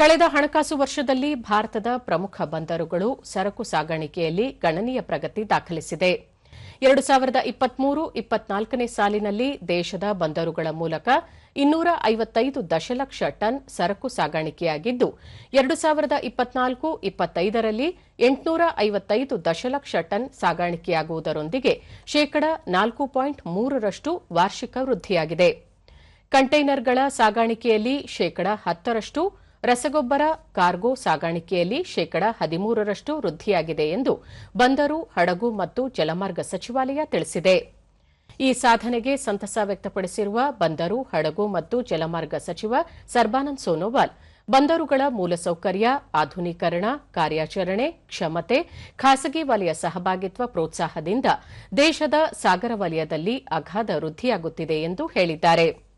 ಕಳೆದ ಹಣಕಾಸು ವರ್ಷದಲ್ಲಿ ಭಾರತದ ಪ್ರಮುಖ ಬಂದರುಗಳು ಸರಕು ಸಾಗಾಣಿಕೆಯಲ್ಲಿ ಗಣನೀಯ ಪ್ರಗತಿ ದಾಖಲಿಸಿದೆ. ಎರಡು ಸಾವಿರದ ಇಪ್ಪತ್ಮೂರು, ಇಪ್ಪತ್ನಾಲ್ಕನೇ ಸಾಲಿನಲ್ಲಿ ದೇಶದ ಬಂದರುಗಳ ಮೂಲಕ ಇನ್ನೂರ ಐವತ್ತೈದು ದಶಲಕ್ಷ ಟನ್ ಸರಕು ಸಾಗಾಣಿಕೆಯಾಗಿದ್ದು, ಎರಡು ಸಾವಿರದ ಇಪ್ಪತ್ನಾಲ್ಕು, ಇಪ್ಪತ್ತೈದರಲ್ಲಿ ಎಂಟುನೂರ ಐವತ್ತೈದು ದಶಲಕ್ಷ ಟನ್ ಸಾಗಾಣಿಕೆಯಾಗುವುದರೊಂದಿಗೆ ಶೇಕಡ ನಾಲ್ಕು ಪಾಯಿಂಟ್ ಮೂರರಷ್ಟು ವಾರ್ಷಿಕ ವೃದ್ಧಿಯಾಗಿದೆ. ಕಂಟೈನರ್ಗಳ ಸಾಗಾಣಿಕೆಯಲ್ಲಿ ಶೇಕಡ ಹತ್ತರಷ್ಟು ರಸಗೊಬ್ಬರ, ಕಾರ್ಗೋ ಸಾಗಾಣಿಕೆಯಲ್ಲಿ ಶೇಕಡ ಹದಿಮೂರರಷ್ಟು ವೃದ್ಧಿಯಾಗಿದೆ ಎಂದು ಬಂದರು, ಹಡಗು ಮತ್ತು ಜಲಮಾರ್ಗ ಸಚಿವಾಲಯ ತಿಳಿಸಿದೆ. ಈ ಸಾಧನೆಗೆ ಸಂತಸ ವ್ಯಕ್ತಪಡಿಸಿರುವ ಬಂದರು, ಹಡಗು ಮತ್ತು ಜಲಮಾರ್ಗ ಸಚಿವ ಸರ್ಬಾನಂದ್ ಸೋನೋವಾಲ್, ಬಂದರುಗಳ ಮೂಲಸೌಕರ್ಯ, ಆಧುನೀಕರಣ, ಕಾರ್ಯಾಚರಣೆ, ಕ್ಷಮತೆ, ಖಾಸಗಿ ವಲಯ ಸಹಭಾಗಿತ್ವ ಪ್ರೋತ್ಸಾಹದಿಂದ ದೇಶದ ಸಾಗರ ವಲಯದಲ್ಲಿ ಅಗಾಧ ವೃದ್ಧಿಯಾಗುತ್ತಿದೆ ಎಂದು ಹೇಳಿದ್ದಾರೆ.